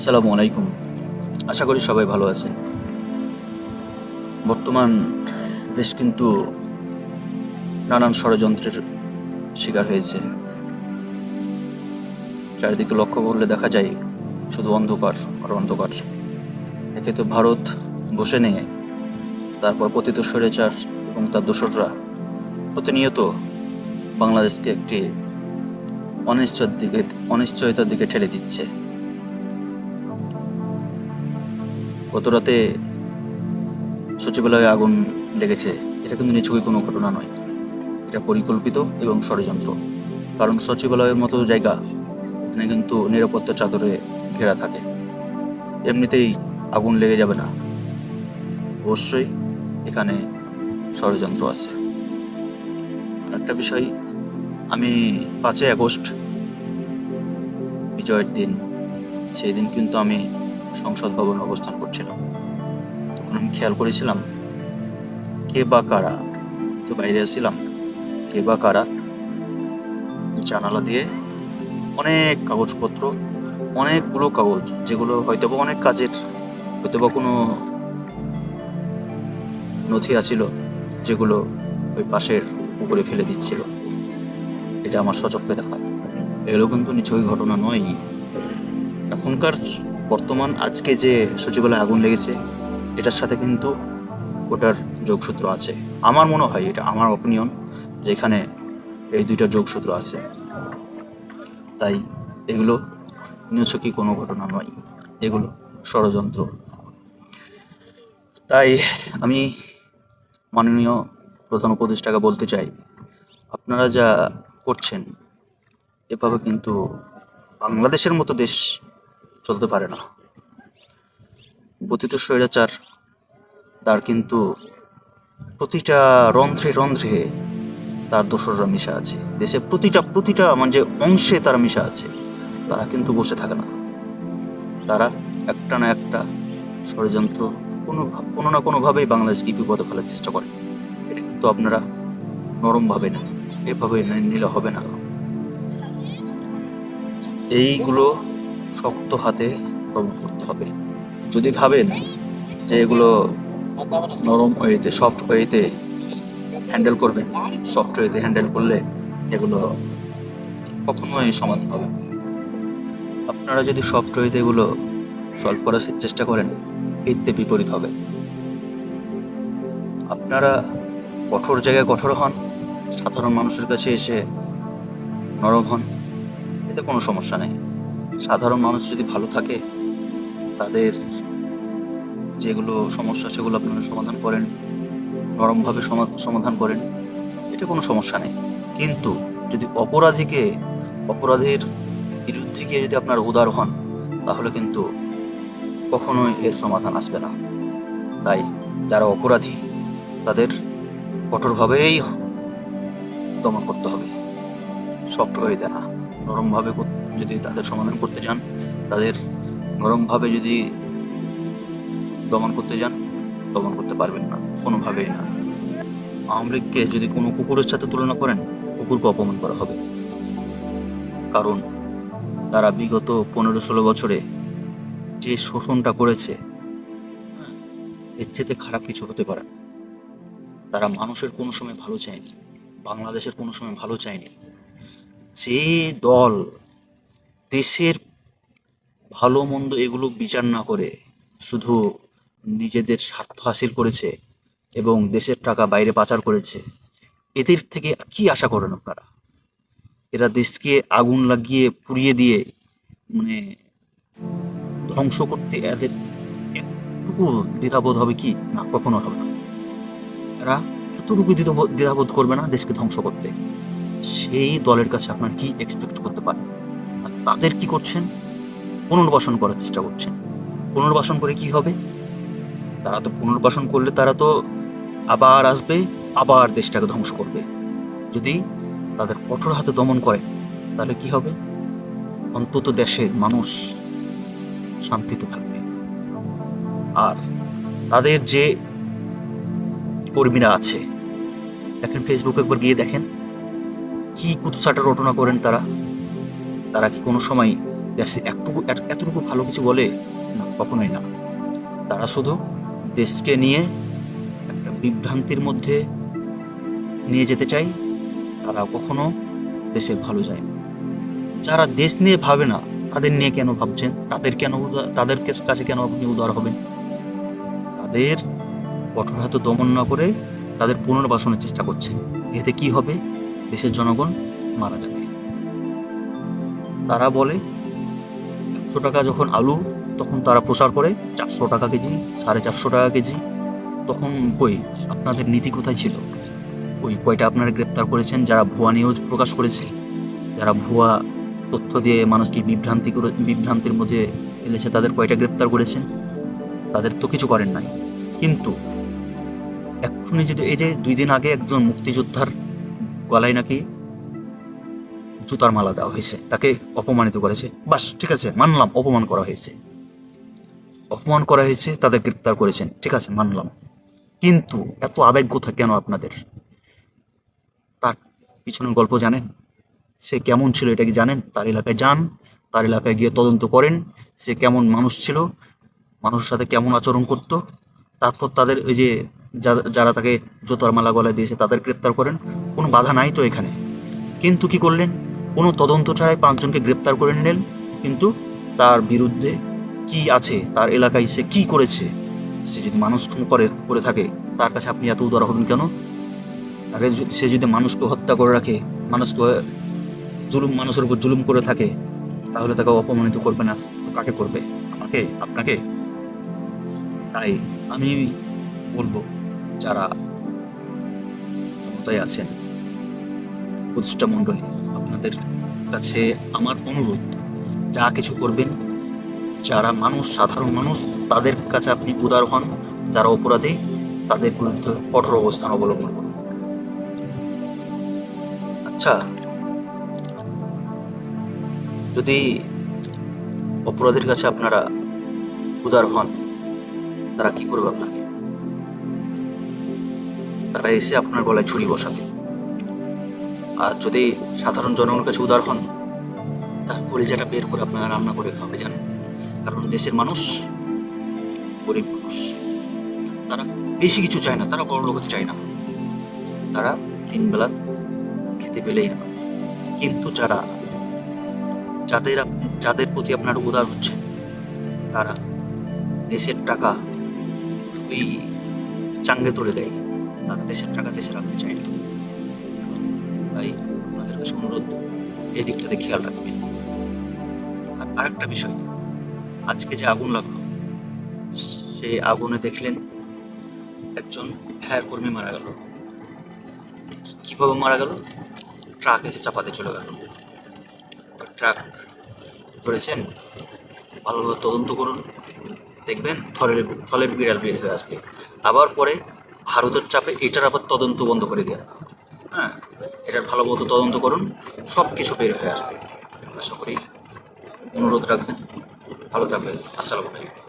আসসালামু আলাইকুম। আশা করি সবাই ভালো আছেন। বর্তমান দেশ কিন্তু নানান ষড়যন্ত্রের শিকার হয়েছে। চারিদিকে লক্ষ্য করলে দেখা যায় শুধু অন্ধকার আর অন্ধকার। একে তো ভারত বসে নিয়ে, তারপর পতিত স্বৈরাচার এবং তার দোসররা প্রতিনিয়ত বাংলাদেশকে একটি অনিশ্চয়ের দিকে অনিশ্চয়তার দিকে ঠেলে দিচ্ছে। গত রাতে সচিবালয়ে আগুন লেগেছে, এটা কিন্তু নিছকই কোনো ঘটনা নয়। এটা পরিকল্পিত এবং ষড়যন্ত্র। কারণ সচিবালয়ের মতো জায়গা, এখানে কিন্তু নিরাপত্তা চাদরে ঘেরা থাকে। এমনিতেই আগুন লেগে যাবে না। অবশ্যই এখানে ষড়যন্ত্র আছে। একটা বিষয়, আমি পাঁচই আগস্ট, বিজয়ের দিন, সেই দিন কিন্তু আমি সংসদ ভবনে অবস্থান করছিলাম তখন আমি খেয়াল করেছিলাম, কে বা কারা? তো বাইরে আসছিলাম, কে বা কারা? জানালা দিয়ে অনেক কাগজপত্র, অনেকগুলো কাগজ, যেগুলো হয়তো বা অনেক কাজের হয়তো বা কোনো নথি আছিল, যেগুলো ওই পাশের উপরে ফেলে দিচ্ছিল। এটা আমার সচক্ষে দেখা। এগুলো কিন্তু নিছকই ঘটনা নয়। এখনকার বর্তমান আজকে যে সচিবালয়ে আগুন লেগেছে, এটার সাথে কিন্তু ওটার যোগসূত্র আছে। আমার মনে হয়, এটা আমার অপিনিয়ন যেখানে এই দুইটা যোগসূত্র আছে। তাই এগুলো নিছকই কোনো ঘটনা নয়। এগুলো ষড়যন্ত্র। তাই আমি মাননীয় প্রধান উপদেষ্টাকে বলতে চাই, আপনারা যা করছেন, এভাবে কিন্তু বাংলাদেশের মতো দেশ চলতে পারে না। পতিত স্বৈরাচার, তার কিন্তু প্রতিটা রন্ধ্রে রন্ধ্রে তার দোসররা মিশা আছে। দেশের প্রতিটা প্রতিটা মানে যে অংশে তারা মিশা আছে, তারা কিন্তু বসে থাকে না। তারা একটা না একটা ষড়যন্ত্র কোনো কোনো না কোনোভাবেই বাংলাদেশকে বিপদে ফেলার চেষ্টা করে। এটা কিন্তু আপনারা নরমভাবে না এভাবে নিলে হবে না। এইগুলো শক্ত হাতে করতে হবে। যদি ভাবেন যে এগুলো নরম ওয়েতে সফট ওয়েতে হ্যান্ডেল করবেন সফট ওয়েতে হ্যান্ডেল করলে এগুলো কখনোই সমাধান হবে আপনারা যদি সফট ওয়েতে এগুলো সলভ করার চেষ্টা করেন, এতে বিপরীত হবে। আপনারা কঠোর জায়গায় কঠোর হন, সাধারণ মানুষের কাছে এসে নরম হন, এতে কোনো সমস্যা নেই। সাধারণ মানুষ যদি ভালো থাকে, তাদের যেগুলো সমস্যা সেগুলো আপনারা সমাধান করেন, নরমভাবে সমা- সমাধান করেন, এটা কোনো সমস্যা নেই। কিন্তু যদি অপরাধীকে, অপরাধীর বিরুদ্ধে গিয়ে যদি আপনার উদার হন, তাহলে কিন্তু কখনোই এর সমাধান আসবে না। তাই যারা অপরাধী, তাদের কঠোরভাবেই দমন করতে হবে। সফট হয়ে দেনা। নরমভাবে যদি তাদের সমাধান করতে চান, তাদের নরমভাবে যদি দমন করতে যান দমন করতে পারবেন না, কোনোভাবেই না। আওয়ামী লীগকে যদি কোনো কুকুরের সাথে তুলনা করেন, কুকুরকে অপমান করা হবে। কারণ তারা বিগত পনেরো ষোলো বছরে যে শোষণটা করেছে, এর চেয়ে খারাপ কিছু হতে পারে তারা মানুষের কোনো সময় ভালো চায়নি, বাংলাদেশের কোনো সময় ভালো চায়নি। যে দল দেশের ভালো মন্দ এগুলো বিচার না করে শুধু নিজেদের স্বার্থ হাসিল করেছে এবং দেশের টাকা বাইরে পাচার করেছে, এদের থেকে কি আশা করেন আপনারা? এরা দেশকে আগুন লাগিয়ে, পুড়িয়ে দিয়ে মানে ধ্বংস করতে এদের একটুকু দ্বিধাবোধ হবে কি? না, কখনো হবে না। এরা এতটুকু দ্বিধাবোধ করবে না দেশকে ধ্বংস করতে। সেই দলের কাছে আপনার কি এক্সপেক্ট করতে পারেন? আর তাদের কি করছেন? পুনর্বাসন করার চেষ্টা করছেন। পুনর্বাসন করে কি হবে? তারা তো পুনর্বাসন করলে তারা তো আবার আসবে, আবার দেশটাকে ধ্বংস করবে। যদি তাদের কঠোর হাতে দমন করে, তাহলে কি হবে? অন্তত দেশের মানুষ শান্তিতে থাকবে। আর তাদের যে কর্মীরা আছে, দেখেন ফেসবুকে একবার গিয়ে দেখেন। কি কুৎসাটা রটনা করেন তারা? তারা কি কোনো সময় দেশে একটুকু, এত- এতটুকু ভালো কিছু বলে? না, কখনোই না। তারা শুধু দেশকে নিয়ে একটা বিভ্রান্তির মধ্যে নিয়ে যেতে চাই তারা কখনো দেশের ভালো যায় যারা দেশ নিয়ে ভাবে না, তাদের নিয়ে কেন ভাবছেন? তাদের কেন তাদের কাছে কেন আপনি উদার হবেন? তাদের কঠোর হাতে দমন না করে তাদের পুনর্বাসনের চেষ্টা করছেন। এতে কি হবে? দেশের জনগণ মারা যাবে। তারা বলে, একশো টাকা যখন আলু, তখন তারা প্রচার করে চারশো টাকা কেজি, সাড়ে চারশো টাকা কেজি। তখন কই, আপনাদের নীতি কোথায় ছিল? ওই কয়টা আপনারা গ্রেপ্তার করেছেন? যারা ভুয়া নিউজ প্রকাশ করেছে, যারা ভুয়া তথ্য দিয়ে মানুষকে বিভ্রান্তি করে, বিভ্রান্তির মধ্যে ফেলেছে, তাদের কয়টা গ্রেপ্তার করেছেন? তাদের তো কিছু করেন নাই। কিন্তু, এক্ষুনি যদি এই যে দুই দিন আগে একজন মুক্তিযোদ্ধার গলায় নাকি জুতার মালা দেওয়া হয়েছে, তাকে অপমানিত করেছে। বাস, ঠিক আছে, মানলাম, অপমান করা হয়েছে। অপমান করা হয়েছে, তাদের গ্রেপ্তার করেছেন, ঠিক আছে, মানলাম। কিন্তু এত আবেগ কোথা কেন আপনাদের? তার পিছনের গল্প জানেন? সে কেমন ছিল এটা কি জানেন? তার এলাকায় যান, তার এলাকায় গিয়ে তদন্ত করেন, সে কেমন মানুষ ছিল, মানুষের সাথে কেমন আচরণ করতো, তারপর তাদের ওই যা- যারা তাকে জোতার মালা গলায় দিয়েছে তাদের গ্রেপ্তার করেন। কোনো বাধা নাই তো এখানে। কিন্তু কি করলেন? কোনো তদন্ত ছাড়াই পাঁচজনকে গ্রেপ্তার করে নিলেন। কিন্তু তার বিরুদ্ধে কি আছে? তার এলাকায় সে কি করেছে? সে যদি মানুষ খুন করে করে থাকে, তার কাছে আপনি এত উদার হবেন কেন? তাকে সে যদি মানুষকে হত্যা করে রাখে, মানুষকে জুলুম, মানুষের উপর জুলুম করে থাকে, তাহলে তাকে অপমানিত করবে না। কাকে করবে? আমাকে? আপনাকে? তাই আমি বলব। যারা ক্ষমতায় আছেন, প্রতিষ্ঠা মণ্ডলী, আপনাদের কাছে আমার অনুরোধ, যা কিছু করবেন, যারা মানুষ, সাধারণ মানুষ, তাদের কাছে আপনি উদার হন, যারা অপরাধী, তাদের বিরুদ্ধে কঠোর অবস্থান অবলম্বন করুন। আচ্ছা যদি অপরাধীর কাছে আপনারা উদার হন, তারা কি করবে আপনাকে? তারা এসে আপনার গলায় ছুরি বসাবে। আর যদি সাধারণ জনগণের কাছে উদার হন, তার কলিজাটা বের করে আপনারা রান্না করে খাওয়াবে জানেন। কারণ দেশের মানুষ গরিব মানুষ। তারা বেশি কিছু চায় না, তারা বড় লোক হতে চায় না। তারা তিন বেলা খেতে পেলেই না। কিন্তু যারা, যাদের যাদের প্রতি আপনার উদার হচ্ছে, তারা দেশের টাকা ওই চাঙ্গে তুলে দেয়। তারা দেশের টাকা দেশে রাখতে চায় না তাই আপনাদের কাছে অনুরোধ, এই দিকটাতে খেয়াল রাখবেন। আর আরেকটা বিষয়, আজকে যে আগুন লাগল, সেই আগুনে দেখলেন একজন ফায়ার কর্মী মারা গেল। কীভাবে মারা গেল? ট্রাক এসে চাপাতে চলে গেল। ট্রাক ধরেছেন, ভালোভাবে তদন্ত করুন। দেখবেন থলের থলের বিড়াল বের হয়ে আসবে। আবার পরে ভারতের চাপে এটার আবার তদন্ত বন্ধ করে দেওয়া হ্যাঁ এটার ভালো মতো তদন্ত করুন সব কিছু বের হয়ে আসবে। আশা করি অনুরোধ রাখবেন। ভালো থাকবেন। আসসালামু আলাইকুম।